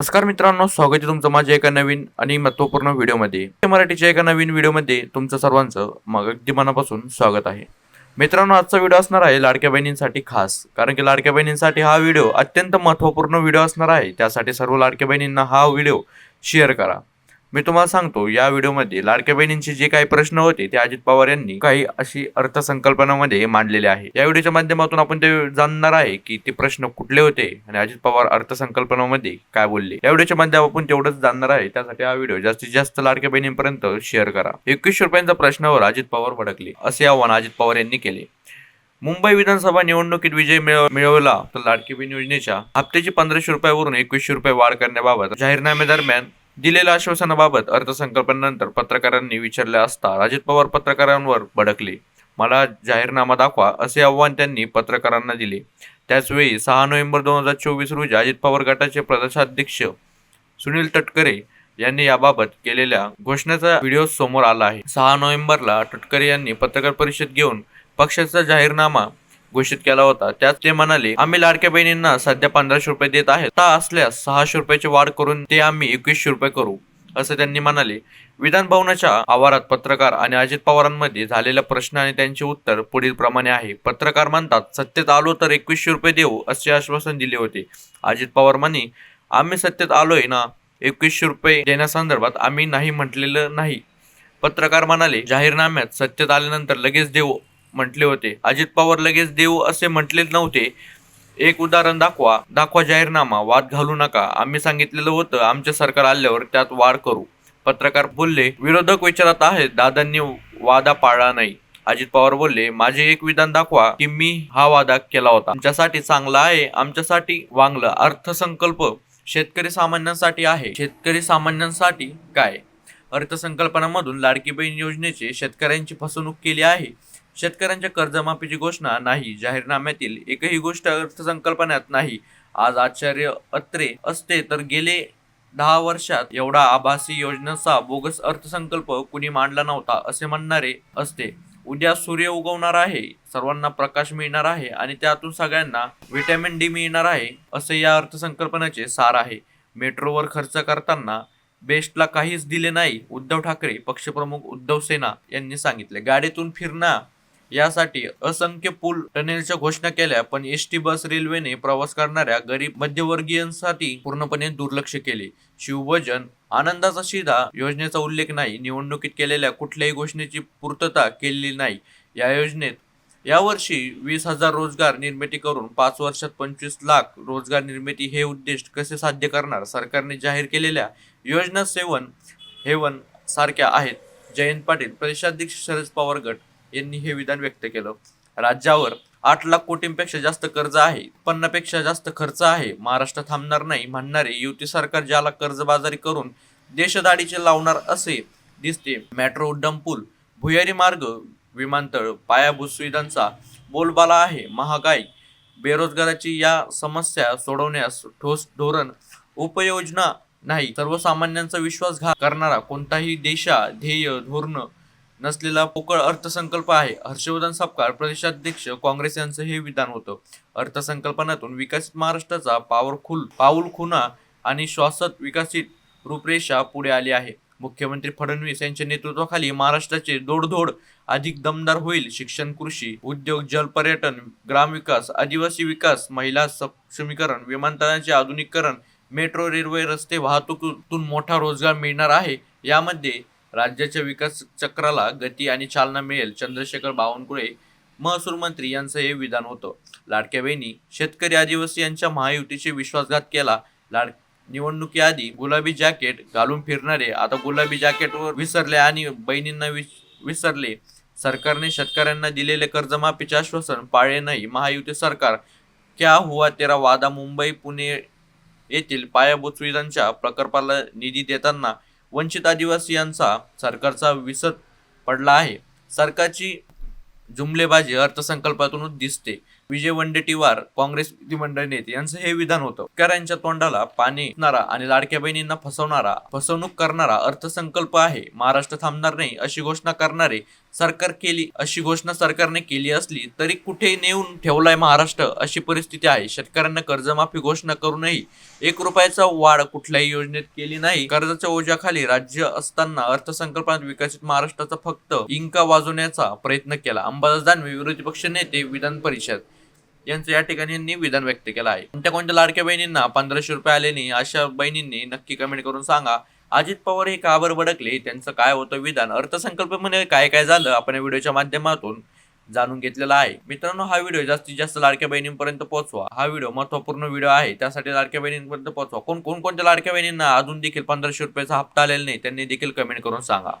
नमस्कार मित्रांनो स्वागत आहे तुमचं माझ्या एका नवीन आणि महत्त्वपूर्ण व्हिडिओमध्ये. मराठीच्या एका नवीन व्हिडिओमध्ये तुमचं सर्वांचं मग अगदी मनापासून स्वागत आहे. मित्रांनो आजचा व्हिडिओ असणार आहे लाडक्या बहिणींसाठी खास कारण की लाडक्या बहिणींसाठी हा व्हिडिओ अत्यंत महत्त्वपूर्ण व्हिडिओ असणार आहे. त्यासाठी सर्व लाडक्या बहिणींना हा व्हिडिओ शेअर करा. मी तुम्हाला सांगतो या व्हिडिओमध्ये लाडक्या बहिणींचे जे काही प्रश्न होते ते अजित पवार यांनी काही अशी अर्थसंकल्पनामध्ये मांडलेले आहे. या व्हिडिओच्या माध्यमातून आपण ते जाणणार आहे की ते प्रश्न कुठले होते आणि अजित पवार अर्थसंकल्पनामध्ये काय बोलले. या व्हिडिओच्या माध्यमातून आपण तेवढंच जाणणार आहे त्यासाठी हा व्हिडिओ जास्तीत जास्त लाडक्या बहिणींपर्यंत शेअर करा. एकवीसशे रुपयांच्या प्रश्नावर अजित पवार भडकले. असे आवाहन अजित पवार यांनी केले. मुंबई विधानसभा निवडणुकीत विजय मिळवला तर लाडकी बहीण योजनेच्या हप्त्याची पंधराशे रुपयावरून एकवीसशे रुपये वाढ करण्याबाबत जाहीरनामे दरम्यान दिलेल्या आश्वासनाबाबत अर्थसंकल्पानंतर पत्रकारांनी विचारले असता अजित पवार पत्रकारांवर भडकले. मला जाहीरनामा दाखवा असे आव्हान त्यांनी पत्रकारांना दिले. त्याचवेळी सहा नोव्हेंबर दोन हजार चोवीस रोजी अजित पवार गटाचे प्रदेशाध्यक्ष सुनील तटकरे यांनी याबाबत केलेल्या घोषणेचा व्हिडिओ समोर आला आहे. सहा नोव्हेंबरला तटकरे यांनी पत्रकार परिषद घेऊन पक्षाचा जाहीरनामा घोषित केला होता. त्यात ते म्हणाले आम्ही लाडक्या बहिणींना सध्या पंधराशे रुपये देत आहेत. ता असल्यास सहाशे रुपयाची वाढ करून ते आम्ही एकवीसशे रुपये करू. असं त्यांनी म्हणाले. विधान भवनाच्या आवारात पत्रकार आणि अजित पवारांमध्ये झालेला प्रश्न आणि त्यांचे उत्तर पुढील प्रमाणे आहे. पत्रकार म्हणतात सत्तेत आलो तर एकवीसशे रुपये देऊ असे आश्वासन दिले होते. अजित पवार म्हणे आम्ही सत्तेत आलोय ना एकवीसशे रुपये देण्यासंदर्भात आम्ही नाही म्हटलेलं नाही. पत्रकार म्हणाले जाहीरनाम्यात सत्तेत आल्यानंतर लगेच देऊ म्हटले होते. अजित पवार लगेच देऊ असे म्हटले नव्हते. एक उदाहरण दाखवा. दाखवा जाहीरनामा. वाद घालू नका. आम्ही सांगितलेलं होतं. आमचे सरकार आल्यावर त्यात वाढ करू. पत्रकार बोलले विरोधक विचारात आहेत. दादांनी वादा पाळला नाही. अजित पवार बोलले माझे एक विधान दाखवा की मी हा वादा केला होता. आमच्यासाठी चांगला आहे. आमच्यासाठी वांगलं. अर्थसंकल्प शेतकरी सामान्यांसाठी आहे. शेतकरी सामान्यांसाठी काय? अर्थसंकल्पनामधून लाडकी बहीण योजनेचे शेतकऱ्यांची फसवणूक केली आहे. शेतकऱ्यांच्या कर्जमाफीची घोषणा नाही जाहीरनाम्यातील एकही गोष्ट अर्थसंकल्पनात नाही. आज आचार्य अत्रे असते तर गेले दहा वर्षात एवढा आभासी योजनेचा बोगस अर्थसंकल्प कुणी मांडला नव्हता असे म्हणणारे असते. उद्या सूर्य उगवणार आहे सर्वांना प्रकाश मिळणार आहे आणि त्यातून सगळ्यांना व्हिटॅमिन डी मिळणार आहे असे या अर्थसंकल्पनेचे सार आहे. मेट्रोवर खर्च करताना बेस्टला काहीच दिले नाही उद्धव ठाकरे पक्षप्रमुख उद्धव सेना यांनी सांगितले. गाडीतून फिरणं यासाठी असंख्य पूल टनेलच्या घोषणा केल्या पण एस टी बस रेल्वेने प्रवास करणाऱ्या गरीब मध्यवर्गीयांसाठी पूर्णपणे दुर्लक्ष केले. शिवभजन आनंदाचा शिधा योजनेचा उल्लेख नाही निवडणुकीत केलेल्या कुठल्याही घोषणेची पूर्तता केलेली नाही. या योजनेत यावर्षी वीस हजार रोजगार निर्मिती करून पाच वर्षात पंचवीस लाख रोजगार निर्मिती हे उद्दिष्ट कसे साध्य करणार? सरकारने जाहीर केलेल्या योजना सेवन हेवन सारख्या आहेत. जयंत पाटील प्रदेशाध्यक्ष शरद पवार गट. यांनी हे विधान व्यक्त केलं. राज्यावर आठ लाख कोटींपेक्षा जास्त कर्ज आहे उत्पन्नापेक्षा जास्त खर्च आहे. महाराष्ट्र थांबणार नाही म्हणणारे युती सरकार ज्याला कर्जबाजारी करून देशदाडीचे लावणार असे दिसते. मेट्रो उड्डाण पूल भुयारी मार्ग विमानतळ पायाभूत सुविधांचा बोलबाला आहे. महागाई बेरोजगाराची या समस्या सोडवण्यास ठोस धोरण उपयोजना नाही. सर्वसामान्यांचा विश्वासघात करणारा कोणताही देशा ध्येय धोरण नसलेला पोकळ अर्थसंकल्प आहे. हर्षवर्धन सपकाळ प्रदेशाध्यक्ष काँग्रेस यांचं हे विधान होतं. अर्थसंकल्पनातून विकसित महाराष्ट्राचा पावरखुल पाऊल खुना आणि श्वासत विकसित रूपरेषा पुढे आली आहे. मुख्यमंत्री फडणवीस यांच्या नेतृत्वाखाली महाराष्ट्राचे दोडधोड अधिक दमदार होईल. शिक्षण कृषी उद्योग जल पर्यटन ग्रामविकास आदिवासी विकास महिला सक्षमीकरण विमानतळांचे आधुनिकीकरण मेट्रो रेल्वे रस्ते वाहतुकीतून मोठा रोजगार मिळणार आहे. यामध्ये राज्याच्या विकास चक्राला गती आणि चालना मिळेल. चंद्रशेखर बावनकुळे महसूल मंत्री यांचं हे विधान होतं. लाडक्या बहिणी शेतकरी आदिवासी यांच्या महायुतीचे विश्वासघात केला. लाड निवडणुकीआधी गुलाबी जॅकेट घालून फिरणारे आता गुलाबी जॅकेटवर विसरले आणि बहिणींना विस विसरले. सरकारने शेतकऱ्यांना दिलेले कर्जमाफीचे आश्वासन पाळले नाही. महायुती सरकार क्या हुआ तेरा वादा मुंबई पुणे येथील पायाभूत सुविधांच्या प्रकल्पाला निधी देताना वंचित आदिवासी यांचा सरकारचा विसर पडला आहे. सरकारची जुमलेबाजी अर्थसंकल्पातूनच दिसते. विजय वंडेटीवार काँग्रेस विधिमंडळ नेते यांचं हे विधान होतं. शेतकऱ्यांच्या तोंडाला पाणी आणि लाडक्या बहिणींना फसवणारा फसवणूक करणारा अर्थसंकल्प आहे. महाराष्ट्र थांबणार नाही अशी घोषणा करणारे सरकार केली अशी घोषणा सरकारने केली असली तरी कुठे नेऊन ठेवलाय महाराष्ट्र अशी परिस्थिती आहे. शेतकऱ्यांना कर्जमाफी घोषणा करूनही एक रुपयाचा वाढ कुठल्याही योजनेत केली नाही. कर्जाच्या ओझ्याखाली राज्य असताना अर्थसंकल्पात विकसित महाराष्ट्राचा फक्त इंका वाजवण्याचा प्रयत्न केला. अंबादास दानवे विरोधी पक्ष नेते विधान परिषद. यांचं या ठिकाणी यांनी विधान व्यक्त केलं आहे. कोणत्या कोणत्या लाडक्या बहिणींना पंधराशे रुपये आले नाही अशा बहिणींनी नक्की कमेंट करून सांगा. अजित पवार हे का बरं भडकले? त्यांचं काय होतं विधान? अर्थसंकल्प म्हणजे काय काय झालं? आपण या व्हिडिओच्या माध्यमातून जाणून घेतलेला आहे. मित्रांनो हा व्हिडिओ जास्तीत जास्त लाडक्या बहिणींपर्यंत पोहोचवा. हा व्हिडिओ महत्त्वपूर्ण व्हिडिओ आहे. त्यासाठी लाडक्या बहिणींपर्यंत पोहोचवा. कोण कोणकोणत्या लाडक्या बहिणींना अजून देखील पंधराशे रुपयाचा हप्ता आलेला नाही त्यांनी देखील कमेंट करून सांगा.